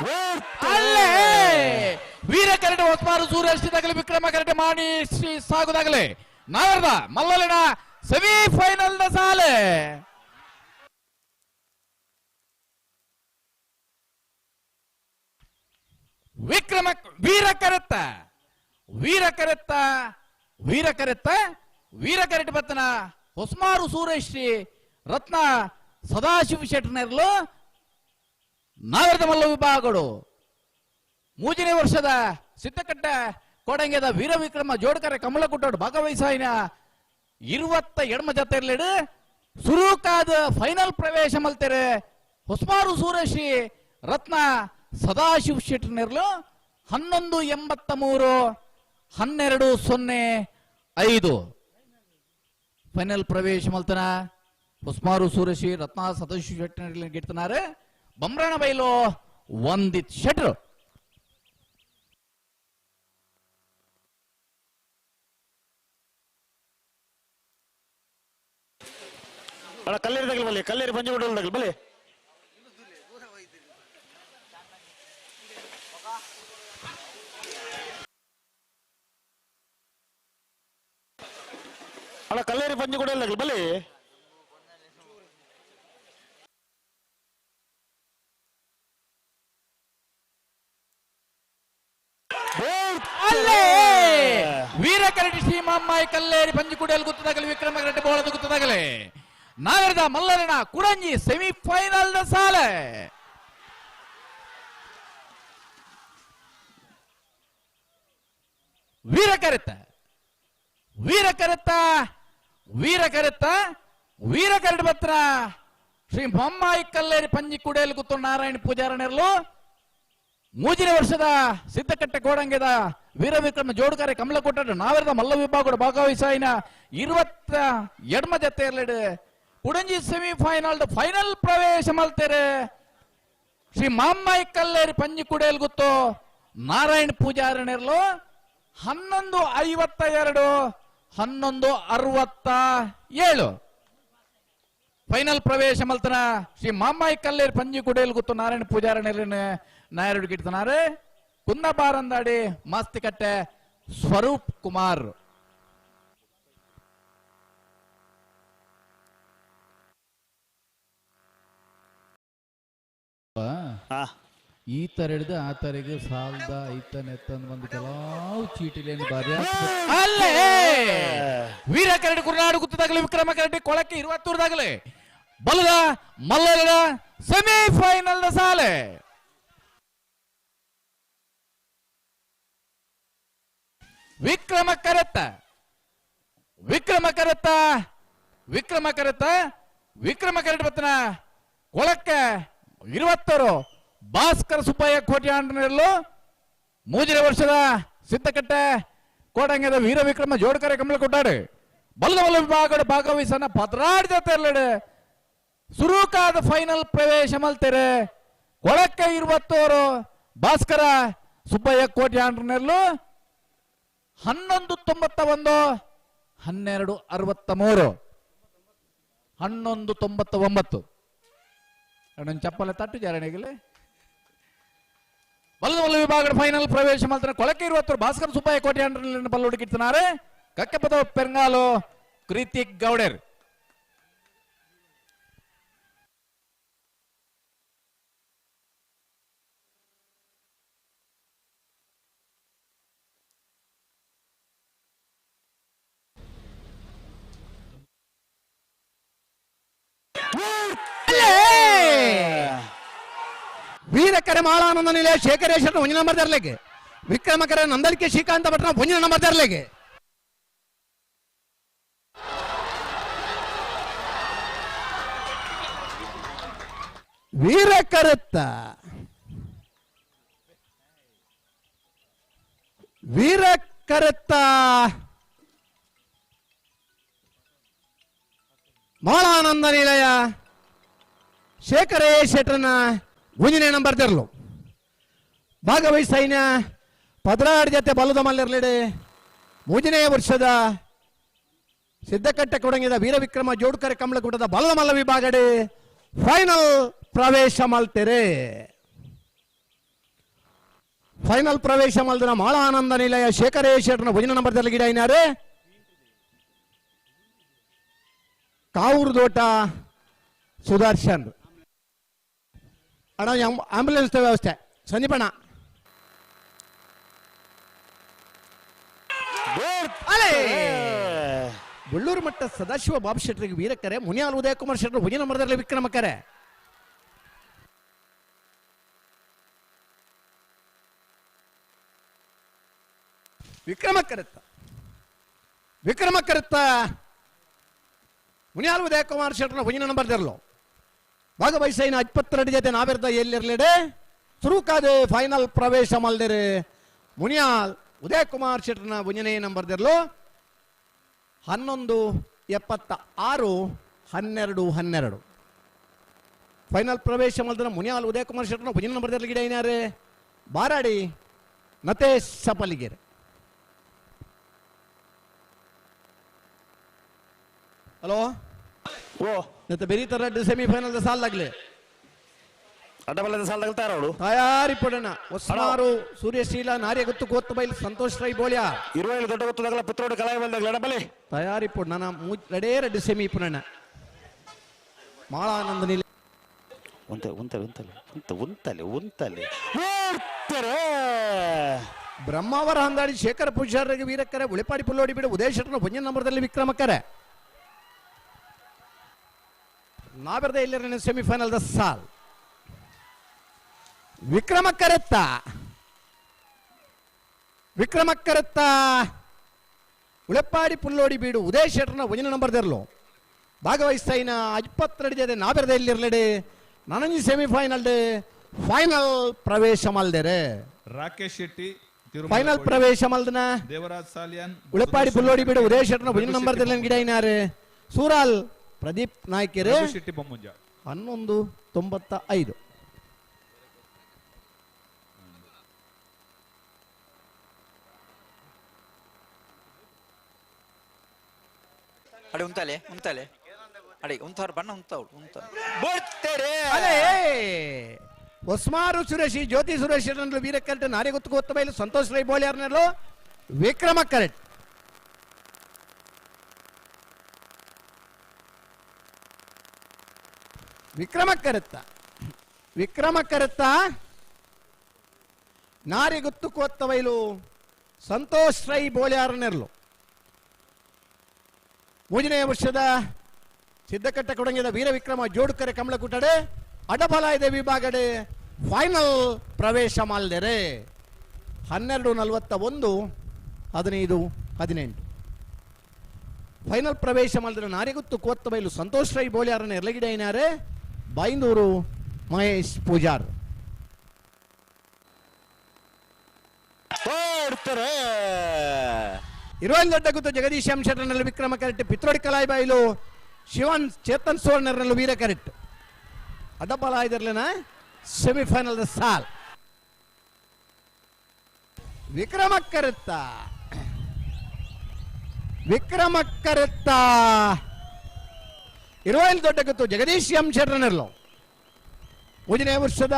ಅಲ್ಲೇ ವೀರ karate ಹೊಸಮಾರು ಸೂರ್ಯಶ್ರೀದಾಗಲಿ Vikrama karate ಮಾಡಿ ಶ್ರೀ ಸಾಗುದಾಗಲಿ. ನಾಗರದ ಮಲ್ಲಲಿನ ಸೆಮಿಫೈನಲ್ನ ಸಾಲೆ. ವಿಕ್ರಮ, ವೀರ ಕರೆತ್ತ. ವೀರ ಕರೆತ್ತ ವೀರ ಕರೆತ್ತ, ವೀರ ಕರೆಟ್ಟ ಬತ್ತನ ಹೊಸಮಾರು ಸೂರ್ಯಶ್ರೀ ರತ್ನ ಸದಾಶಿವ ಶೆಟ್ಟರ್ನರ್ಲು ನಾಗರದ ಮಲ್ಲ ವಿಭಾಗಗಳು. ಮೂಜನೇ ವರ್ಷದ ಸಿದ್ದಕಟ್ಟ ಕೋಡಂಗೆದ ವೀರವಿಕ್ರಮ ಕಮಲ ಕಮಲಗುಟ್ಟೋಡು ಭಾಗವಹಿಸಾಯಿನ ಇರುವತ್ತ ಎಡಮ ಜೊತೆರ್ಲಿಡು ಸುರೂಕಾದ ಫೈನಲ್ ಪ್ರವೇಶ ಮಲ್ತೇರೆ. ಹೊಸ್ಮಾರು ಸೂರಶಿ ರತ್ನ ಸದಾಶಿವ ಶೆಟ್ಟರ್ನಿರ್ಲು ಹನ್ನೊಂದು ಎಂಬತ್ತ ಮೂರು, ಹನ್ನೆರಡು ಸೊನ್ನೆ ಐದು. ಫೈನಲ್ ಪ್ರವೇಶ ಮಲ್ತನ. ಹೊಸ್ಮಾರು ಸೂರಶಿ ರತ್ನ ಸದಾಶಿವ ಶೆಟ್ಟರ್ನಲ್ಲಿ ಗಿಡ್ತನಾರೆ. ಬಮ್ರಣ ಬೈಲು ಒಂದಿತ್ ಶೆಟ್ರು. ಕಲ್ಲೇರಿ ತಗಲಿ ಬಲ್ಲಿ ಕಲ್ಲೇರಿ ಪಂಚಗುಡಿ ತಗಲ್ ಬಲ್ಲಿ ಅಣ್ಣ, ಕಲ್ಲೇರಿ ಪಂಚಗುಡಿ ತಗಲ್ ಬಲ್ಲಿ ಅಲ್ಲೇ ವೀರ ಕರಟಿ ಶ್ರೀಮಮ್ಮಾಯಿ ಕಲ್ಲೇರಿ ಪಂಜಿಕುಡಿಯಲ್ಲಿ ಗುತ್ತದಾಗಲಿ ವಿಕ್ರಮ ಕರಟಿ ಬೋಳದ ಗುತ್ತದಾಗಲಿ ನಾಗರದ ಮಲ್ಲರನ ಕುಡಂಜಿ ಸೆಮಿಫೈನಲ್ನ ಸಾಲೆ ವೀರ ಕರೆತ್ತ ವೀರ ಕರೆತ್ತ ವೀರ ಕರೆತ್ತ ವೀರ ಕರಡಿ ಬತ್ರ ಶ್ರೀ ಮೊಮ್ಮಾಯಿ ಕಲ್ಲೇರಿ ಪಂಜಿ ಕುಡಿಯಲ್ಲಿ ಗುತ್ತು ನಾರಾಯಣ ಪೂಜಾರನೆರಲು ಮೂಜಿನ ವರ್ಷದ ಸಿದ್ದಕಟ್ಟೆ ಕೋಡಂಗೆದ ವೀರ ವಿಕ್ರಮ ಜೋಡುಕಾರೆ ಕಮಲ ಕೊಟ್ಟರು. ನಾವೆರದ ಮಲ್ಲ ವಿಭಾಗದ ಭಾಗವಹಿಸಾಯಿನ ಇರುವತ್ತ ಎಡ್ಮ ಜತೆ ಇರ್ಲಿಡು ಕುಡಂಜಿ ಸೆಮಿಫೈನಲ್ ಫೈನಲ್ ಪ್ರವೇಶ ಮಲ್ತೇರೆ. ಶ್ರೀ ಮಾಮ್ಮಾಯಿ ಕಲ್ಲೇರಿ ಪಂಜಿ ಕುಡಿಯಲ್ ಗುತ್ತು ನಾರಾಯಣ ಪೂಜಾರಣಿರ್ಲು ಹನ್ನೊಂದು ಐವತ್ತ ಎರಡು, ಹನ್ನೊಂದು ಅರವತ್ತ ಏಳು. ಫೈನಲ್ ಪ್ರವೇಶ ಮಲ್ತನ ಶ್ರೀ ಮಾಮ್ಮಾಯಿ ಕಲ್ಲೇರಿ ಪಂಜಿ ಕುಡಿಯಲ್ ಗುತ್ತು ನಾರಾಯಣ ಪೂಜಾರಣಿರ್ಲಿನ ನಾಯರು ಗಿಡ್ತನಾರೆ ಕುಂದಬಾರಂದಾಡಿ ಮಾಸ್ತಿಕಟ್ಟೆ ಸ್ವರೂಪ್ ಕುಮಾರ್. ಈ ತರ ಹಿಡಿದು ಆ ತರಿಗೆ ಸಾಲ್ದ ಐತನ್ ಎತ್ತನ್ ಬಂದು ಕೆಲವು ಚೀಟಿಲೇನು ಬಾರಿ ಅಲ್ಲೇ! ವೀರ ಕರಡಿ ಕುರುನಾಡು ಗುತ್ತದಾಗಲಿ ವಿಕ್ರಮ ಕರಡಿ ಕೊಳಕ್ಕೆ ಇರುವತ್ತೂರದಾಗಲಿ. ಬಲದ ಮಲ್ಲದ ಸೆಮಿಫೈನಲ್ ಸಾಲೆ. ವಿಕ್ರಮ ಕರೆತ್ತ ವಿಕ್ರಮ ಕರೆತ್ತ ವಿಕ್ರಮ ಕರೆತ್ತ ವಿಕ್ರಮ ಕರೆಟ್ ಬತ್ತನ ಕೊಳಕ್ಕೆ ಇರುವತ್ತರು. ಭಾಸ್ಕರ ಸುಬ್ಬಯ್ಯ ಕೋಟ್ಯಾಂಡ್ರಲ್ಲೂ ಮೂಜಿನ ವರ್ಷದ ಸಿದ್ದಕಟ್ಟೆ ಕೋಟಂಗದ ವೀರ ವಿಕ್ರಮ ಜೋಡ್ಕರೆ ಕಮಲ ಕೊಟ್ಟಾಡು ಬಲ್ಲ ಬಲ್ಲ ವಿಭಾಗದ ಭಾಗವಹಿಸನ ಪದ್ರಾಡ್ ಜೊತೆ ಇರ್ಲಡು ಸುರೂಕಾದ ಫೈನಲ್ ಪ್ರವೇಶ ಮಲ್ತೆರೆ. ಕೊಳಕ್ಕೆ ಇರುವತ್ತೋರು, ಭಾಸ್ಕರ ಸುಬ್ಬಯ್ಯ ಕೋಟ್ಯಾಂಡ್ರನಲ್ಲೂ ಹನ್ನೊಂದು ತೊಂಬತ್ತ ಒಂದು, ಹನ್ನೆರಡು ಅರವತ್ತ ಮೂರು. ಹನ್ನೊಂದು ತೊಂಬತ್ತ ಒಂಬತ್ತು. ನನ್ನ ಚಪ್ಪಲ ತಟ್ಟು ಜಾರಣಿಗಲೇ. ಬಲ್ಲದ ಬಲ್ಲ ವಿಭಾಗದ ಫೈನಲ್ ಪ್ರವೇಶ ಮಾಡ್ತಾರೆ ಕೊಳಕೆ ಇರುವತ್ತರ ಭಾಸ್ಕರ್ ಸುಬ್ಬಯ್ಯ ಕೋಟೆ ಅಂಡ್ರಲ್ಲಿ ಬಲ್ಲ ಹುಡುಕಿಡ್ತಾರೆ ಕಕ್ಕೆ ಪದ ಪೆರ್ಗಾಲು, ಕೃತಿಕ್ ಗೌಡರ್. ವೀರಕರೆ ಮಾಳಾನಂದ ನಿಲಯ ಶೇಖರೇಶ್ವರ ಒಂಜ ನಂಬರ್ ತರಲಿಕ್ಕೆ ವಿಕ್ರಮಕರ ನಂದಲಿಕೆ ಶ್ರೀಕಾಂತ ಭಟ್ನ ಒಂಜ ನಂಬರ್ ತರಲಿಕ್ಕೆ ವೀರ ಕರುತ್ತ. ಮಾಳಾನಂದ ನಿಲಯ. ಶೇಖರೇ ಶೆಟ್ರನ ಗುಂಜಿನ ನಂಬರ್ ತೆರಲು ಭಾಗವಹಿಸೈನ ಪದರಾಡ್ ಜೊತೆ ಬಲದ ಮಲ್ಲಿರ್ಲಿಡೆ. ಮೂಜನೆಯ ವರ್ಷದ ಸಿದ್ಧಕಟ್ಟೆ ಕೊಡಂಗಿದ ವೀರವಿಕ್ರಮ ಜೋಡ್ಕರೆ ಕಮಲಕೂಟದ ಬಲದ ಮಲ್ಲ ವಿಭಾಗಡೆ ಫೈನಲ್ ಪ್ರವೇಶ ಮಲ್ತೆರೆ. ಫೈನಲ್ ಪ್ರವೇಶ ಮಲ್ದಿನ ಮಾಳ ಆನಂದ ನಿಲಯ ಶೇಖರೇಶ್ವರನ ಭುಜನ ನಂಬರ್ದಲ್ಲಿ ಗಿಡ ಏನಾರೆ ಕಾವೂರು ದೋಟ ಸುದರ್ಶನ್. ಅಣ್ಣ ಆಂಬ್ಯುಲೆನ್ಸ್ ವ್ಯವಸ್ಥೆ. ಸಂದೀಪಣ್ಣ. ಬಳ್ಳೂರು ಮಟ್ಟ ಸದಾಶಿವ ಬಾಬು ಶೆಟ್ಟರಿಗೆ ವೀರಕ್ಕರೆ ಮುನಿಯಾಲ್ ಉದಯಕುಮಾರ್ ಶೆಟ್ಟರು ಭುಜನ ವಿಕ್ರಮ ವಿಕ್ರಮಕ್ಕರೆ ವಿಕ್ರಮಕ್ಕರೆತ್ತ ವಿಕ್ರಮಕ್ಕರೆತ್ತ ಮುನಿಯಾಲ್ ಉದಯಕುಮಾರ್ ಶೆಟ್ಟರ್ನ ಭುಜನ ನಂಬರ್ದಿರಲು ಭಾಗವಹಿಸೈನ ಇಪ್ಪತ್ತೆರಡು ಜೊತೆ ನಾವಿರ್ದ ಎಲ್ಲಿರ್ಲಿಡೆ? ಸುರುಕಾದೆ ಫೈನಲ್ ಪ್ರವೇಶ ಮಲ್ದಿರಿ. ಮುನಿಯಾಲ್ ಉದಯಕುಮಾರ್ ಶೆಟ್ಟರ್ನ ಭುಜನೇ ನಂಬರ್ದಿರಲು? ಹನ್ನೊಂದು, ಎಪ್ಪತ್ತ ಆರು, ಹನ್ನೆರಡು ಹನ್ನೆರಡು. ಫೈನಲ್ ಪ್ರವೇಶ ಮಲ್ದಿರ ಮುನಿಯಾಲ್ ಉದಯಕುಮಾರ್ ಶೆಟ್ಟರ್ನ ಭುಜನ ನಂಬರ್ದಿರಲಿ ಗಿಡ ಏನಾರೆ ಬಾರಾಡಿ ನತೇಶ್ ಸಪಲಿಗೆರೆ. ಹಲೋ? ಓ. ಮತ್ತೆ ಬೆರೀತಾರ ಸೆಮಿಫೈನಲ್ ಸಾಲಾಗ್ಲಿ ಅಡ್ಡಬಲ್ಲದ ಸಾಲ ತಗಲ್ತಾರ ಅವಳು? ತಯಾರಿ ಪಡೋಣ. ಹೊಸಮಾರು ಸೂರ್ಯಶೀಲ ನಾರ್ಯ ಗೊತ್ತು ಗೊತ್ತು ಬೈಲ್ ಸಂತೋಷ್ ರೈ ಬೋಳ್ಯ. ಇರುವ ದೊಡ್ಡ ಗೊತ್ತು ತಗಲ ಪಿತ್ರೋಡು ಕಲಾಯ ಎಡಬಲೆ ತಯಾರಿ ಪಡ್ ನನ್ನ ರೆಡೇ ರೆಡ್ಡಿ ಸೆಮಿ ಪುನಣ ಮಾಳಾನಂದ ನಿಲ ಉಂತ ಉಂತಲೆ ಉಂತಲೆ ಉಂತ ಉಂತಲೆ ಉಂತಲೆ. ಓಡ್ತಾರೆ ಬ್ರಹ್ಮಾವರ ಹಂದಾಡಿ ಶೇಖರ ಪೂಜಾರಿಗೆ ವೀರಕ್ಕರೆ ಉಳಿಪಾಡಿ ಪುಲ್ಲೋಡಿ ಬಿಡು ಉದಯಶರನ ಭುಜನ ನಂಬರ್ದಲ್ಲಿ ವಿಕ್ರಮಕ್ಕರೆ. ನಾವೆರ್ದ ಇಲ್ಲರ ಸೆಮಿಫೈನಲ್ ದ ಸಾಲ್. ವಿಕ್ರಮ ಕರೆತ್ತ. ಉಳೆಪ್ಪಾಡಿ ಪುಲ್ಲೋಡಿ ಬೀಡು ಉದಯ ಶೆಟ್ರನ ಭುಜನ ನಂಬರ್ದಿರಲು ಭಾಗವಹಿಸ್ತಾಯಿನ ಇಪ್ಪತ್ತೆರಡು ಜೊತೆ ನಾವೆರ್ದ ಇಲ್ಲಿರ್ಲಡೆ. ನನಂಜಿ ಸೆಮಿಫೈನಲ್ ಫೈನಲ್ ಪ್ರವೇಶ ಮಲ್ದೆರೆ. ರಾಕೇಶ್ ಶೆಟ್ಟಿ ಫೈನಲ್ ಪ್ರವೇಶ ಮಲ್ದನ? ದೇವರಾಜ್ ಸಾಲಿಯನ್ ಉಳಪಾಡಿ ಪುಲ್ಲೋಡಿ ಬೀಡು ಉದಯ ಶೆಟ್ರನ ನಂಬರ್ ನಂಬರ್ದಿಲ್ಲ ಗಿಡ ಇನಾರೆ ಸೂರಾಲ್ ಪ್ರದೀಪ್ ನಾಯ್ಕೆರೆ ರಘು ಶೆಟ್ಟಿ ಬೊಮ್ಮುಂಜ. ಹನ್ನೊಂದು ತೊಂಬತ್ತ ಐದು. ಅಡೆ ಉಂತಾಲೆ ಉಂತಾಲೆ. ಅಡೆ ಉಂತಾರ ಬಣ್ಣ ಉಂತಾವಳು ಉಂತ ಬರ್ತಾರೆ! ಅದೇ ಹೊಸ್ಮಾರು ಸುರೇಶಿ ಜ್ಯೋತಿ ಸುರೇಶ್ ನಲ್ಲೂ ವೀರ ಕರೆಕ್ಟ್ ನಾರಿ ಗೊತ್ತು ಗೊತ್ತ ಬೈಲು ಸಂತೋಷ್ ರೈ ಬೋಳಿಯಾರ್ನಲ್ಲೂ ವಿಕ್ರಮ ಕರೆಕ್ಟ್ ವಿಕ್ರಮ ಕರೆತ್ತ ವಿಕ್ರಮ ಕರೆತ್ತ ನಾರಿ ಗೊತ್ತು ಕೋತ್ತ ಬೈಲು ಸಂತೋಷ್ ರೈ ಬೋಳಿಯಾರ್ನೆರ್ಲು. ಮೂರನೇ ವರ್ಷದ ಸಿದ್ದಕಟ್ಟ ಕೊಡಂಗಿದ ವೀರ ವಿಕ್ರಮ ಜೋಡುಕರೆ ಕಮಲ ಕುಟಡೆ ಇದೆ ವಿಭಾಗಡೆ ಫೈನಲ್ ಪ್ರವೇಶ ಮಾಲ್ದೆರೆ. ಹನ್ನೆರಡು ನಲವತ್ತ ಒಂದು, ಹದಿನೈದು, ಹದಿನೆಂಟು. ಫೈನಲ್ ಪ್ರವೇಶ ಮಾಡಿದ್ರೆ ನಾರಿಗುತ್ತು ಕೋತ್ತ ಬೈಲು ಸಂತೋಷ್ ರೈ ಬೋಳಿಯಾರನ ಎರಲಗಿಡೆ ಏನಾರೆ ಬೈಂದೂರು ಮಹೇಶ್ ಪೂಜಾರ್ ಇರುವಲ್ಲಿ ದೊಡ್ಡ ಗುತ್ತು ಜಗದೀಶ್ ಎಂ ಶೆಟ್ಟರ್ನಲ್ಲಿ ವಿಕ್ರಮ ಕರೆಕ್ಟ್ ಪಿತ್ರೋಡಿ ಕಲಾಯಿ ಬೈಲು ಶಿವನ್ ಚೇತನ್ ಸುವರ್ಣರ್ನಲ್ಲೂ ವೀರ ಕರೆಕ್ಟ್ ಅಡ್ಡಬಲ ಇದಿರ್ಲೇನ ಸೆಮಿಫೈನಲ್ ಸಾಲ್. ವಿಕ್ರಮ ಕರೆತ್ತ ವಿಕ್ರಮ ಕರೆತ್ತ ಇರುವಲ್ಲಿ ದೊಡ್ಡ ಕತ್ತು ಜಗದೀಶ್ ಎಂ ಶೆಟ್ಟರ್ನರ್ಲು ಮೂರನೇ ವರ್ಷದ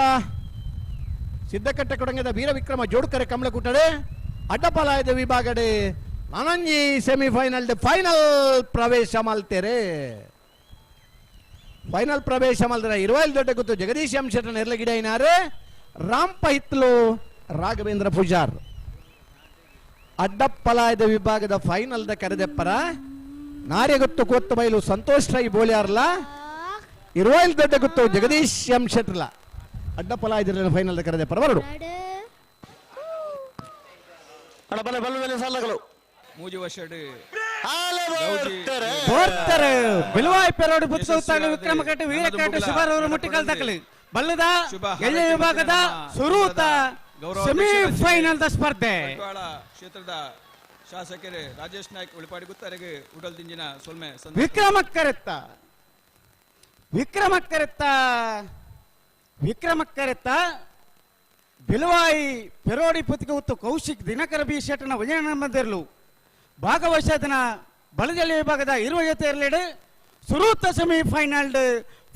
ಸಿದ್ದಕಟ್ಟ ಕೊಡಂಗದ ವೀರವಿಕ್ರಮ ಜೋಡ್ಕರೆ ಕಮಲ ಅಡ್ಡಪಲಾಯದ ವಿಭಾಗಡೆ ನನಂಜಿ ಸೆಮಿಫೈನಲ್ ಫೈನಲ್ ಪ್ರವೇಶ ಮಲ್ತೇರೆ. ಫೈನಲ್ ಪ್ರವೇಶ ಮಲ್ದರೆ ಇರುವಲ್ಲಿ ದೊಡ್ಡ ಗೊತ್ತು. ಜಗದೀಶ್ ಎಂ ನೆರಳ ಗಿಡ ಏನಾರೆ, ರಾಮ್ ಪಹಿತ್ಲು ರಾಘವೇಂದ್ರ ಪೂಜಾರ್. ಅಡ್ಡಪ್ಪಲಾಯದ ವಿಭಾಗದ ಫೈನಲ್ ದ ಕರೆದೆಪ್ಪರ ನಾರ್ಯಗೊತ್ತು ಗೊತ್ತು ಬಯಲು ಸಂತೋಷ್ ರೈ ಬೋಳಿಯಾರ್ಲ ಇರುವಲ್ ದೊಡ್ಡ ಗೊತ್ತು ಜಗದೀಶ್ ಎಂ ಶೆಟ್ರಲ. ಇದ್ರಲ್ಲಿ ಫೈನಲ್ ದ ಕರೆದೆಪ್ಪರ ಬರಡು ಅಡಬಲೆ ಬಲ್ಲದಲ್ಲಿ ಸಾಲಗಳು. ಮೂಜಿ ವರ್ಷಡ್ ವಿಕ್ರಮ ವೀರ ಮುಟ್ಟಿಕಲ್ ಬಲ್ಲದ ವಿಭಾಗದ ಸುರೂತ ಸೆಮಿಫೈನಲ್ ದ ಸ್ಪರ್ಧೆ. ಕ್ಷೇತ್ರದ ಶಾಸಕರೇ, ರಾಜೇಶ್ ನಾಯ್ಕ್ ಉಳಿಪಾಡಿ ಗುತ್ತರಿಗೆ ಉಡಲ್ ದಿಂಜಿನ ಸೊಲ್ಮೆ ವಿಕ್ರಮ ಕರೆತ್ತ ವಿಕ್ರಮ ಕರೆತ್ತ ಬಿಲವಾಯಿ ಪೆರೋಡಿ ಪುತ್ತಿಗೆ ಉತ್ತು ಕೌಶಿಕ್ ದಿನಕರ ಬಿ ಶೆಟ್ಟನ ವಜನ ಮಂದಿರ್ಲು ಭಾಗವಹಿಸದನ ವಿಭಾಗದ ಇರುವ ಜೊತೆ ಇರಲಿಡು. ಸುರೂತ ಸೆಮಿಫೈನಲ್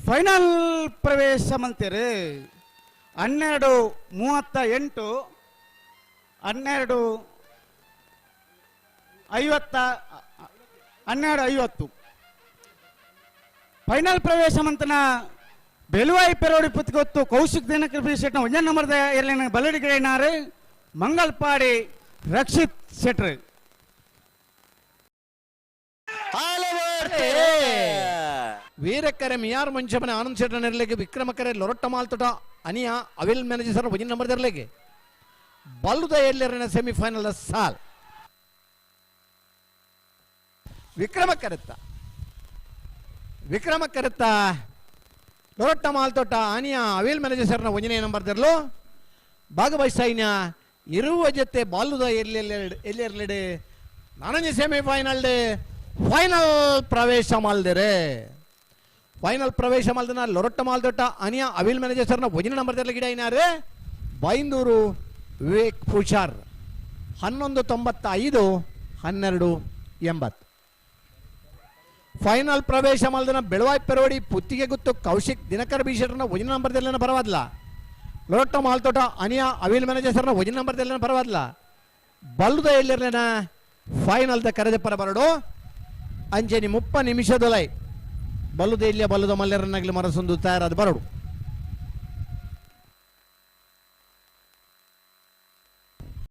ಫೈನಲ್ ಪ್ರವೇಶ ಮಂತಿರು ಹನ್ನೆರಡು ಮೂವತ್ತ ಎಂಟು, ಹನ್ನೆರಡು ಐವತ್ತ, ಹನ್ನೆರಡು ಐವತ್ತು. ಫೈನಲ್ ಪ್ರವೇಶ ಮಂತನ ಬೆಲುವಾಯಿ ಪೆರೋಡಿ ಪುತ್ಕೊತ್ತು ಕೌಶಿಕ್ ದಿನಕರ ಬಿ ಶೆಟ್ನ ನಂಬರ್ ನಂಬರ್ದ ಎರಲಿನ ಬಲ್ಲಡಿಗೇನಾರು ಮಂಗಲ್ಪಾಡಿ ರಕ್ಷಿತ್ ಶೆಟ್ರು. ವೀರಕ್ಕರೆ ಮಿಯಾರ್ ಮಂಚಮನೆ ಆನಂದ್ ಶೆಟ್ಟನ ಇರಲಿಕ್ಕೆ ವಿಕ್ರಮಕರೆ ಲೊರಟ್ಟ ಮಾಲ್ತೊಟ, ಅನಿಯ, ಅವಿಲ್ ಮ್ಯಾನೇಜರ್ ಒಂಜನ್ ವಜಿನ್ ನಂಬರ್ ದರ್ಲೆಗೆ ಬಲ್ಲುದ ಸೆಮಿ ಸೆಮಿಫೈನಲ್ ಸಾಲ್. ವಿಕ್ರಮ ಕರೆತ್ತ ವಿಕ್ರಮ ಕರೆತ್ತ ಲೊರಟ್ಟ ಮಾಲ್ತೋಟ ಆನಿಯ ಅವಿಲ್ ಮ್ಯಾನೇಜರ್ ಸರ್ನ ಒಂಜನೇ ನಂಬರ್ ದರ್ಲು ಭಾಗವಹಿಸ್ತಾಯಿನ ಇರುವ ಜೊತೆ ಬಾಲುದ ಎಲ್ಲಿ ಎಲ್ಲಿರಲಿಡೆ ನಾನಂಜಿ ಸೆಮಿಫೈನಲ್ ಫೈನಲ್ ಪ್ರವೇಶ ಮಾಲ್ದಿರೆ. ಫೈನಲ್ ಪ್ರವೇಶ ಮಾಲ್ದನ ಲೊರಟ್ಟ ಮಾಲ್ದೊಟ್ಟ ಅನಿಯ ಅವಿಲ್ ಮ್ಯಾನೇಜರ್ ಸರ್ನ ಒಂಜಿನ ನಂಬರ್ ಗಿಡ ಏನಾರೆ ಬೈಂದೂರು ವಿವೇಕ್ ಪುಷಾರ್ ಹನ್ನೊಂದು ತೊಂಬತ್ತ ಐದು ಹನ್ನೆರಡು ಎಂಬತ್ತು. ಫೈನಲ್ ಪ್ರವೇಶ ಮಾಲ್ದನ ಬೆಳವಾಯ್ ಪೆರೋಡಿ ಪುತ್ತಿಗೆ ಗುತ್ತು ಕೌಶಿಕ್ ದಿನಕರ್ ಬೀಶರ್ನ ಒಂಜಿನ ನಂಬರ್ದಲ್ಲಿನ ಪರವಾದಲ್ಲ ಲೊರೊಟ್ಟ ಮಾಲ್ತೋಟ ಅನಿಯ ಅವಿಲ್ ಮ್ಯಾನೇಜರ್ ಸರ್ನ ಒಂಜಿನ ನಂಬರ್ದಲ್ಲಿನ ಪರವಾದ್ಲ. ಬಲ್ಲುದ ಎಲ್ಲಿರ್ಲೇನ? ಫೈನಲ್ದ ಕರೆದ ಪರ ಬರಡು. ಅಂಜನಿ ಮುಪ್ಪ ನಿಮಿಷದೊಲೈ. ಬಲ್ಲುದ ಇಲ್ಲಿಯ ಬಲ್ಲುದ ಮಲ್ಲರನ್ನಾಗಲಿ ಮರಸೊಂದು ತಯಾರಾದ ಬರಡು.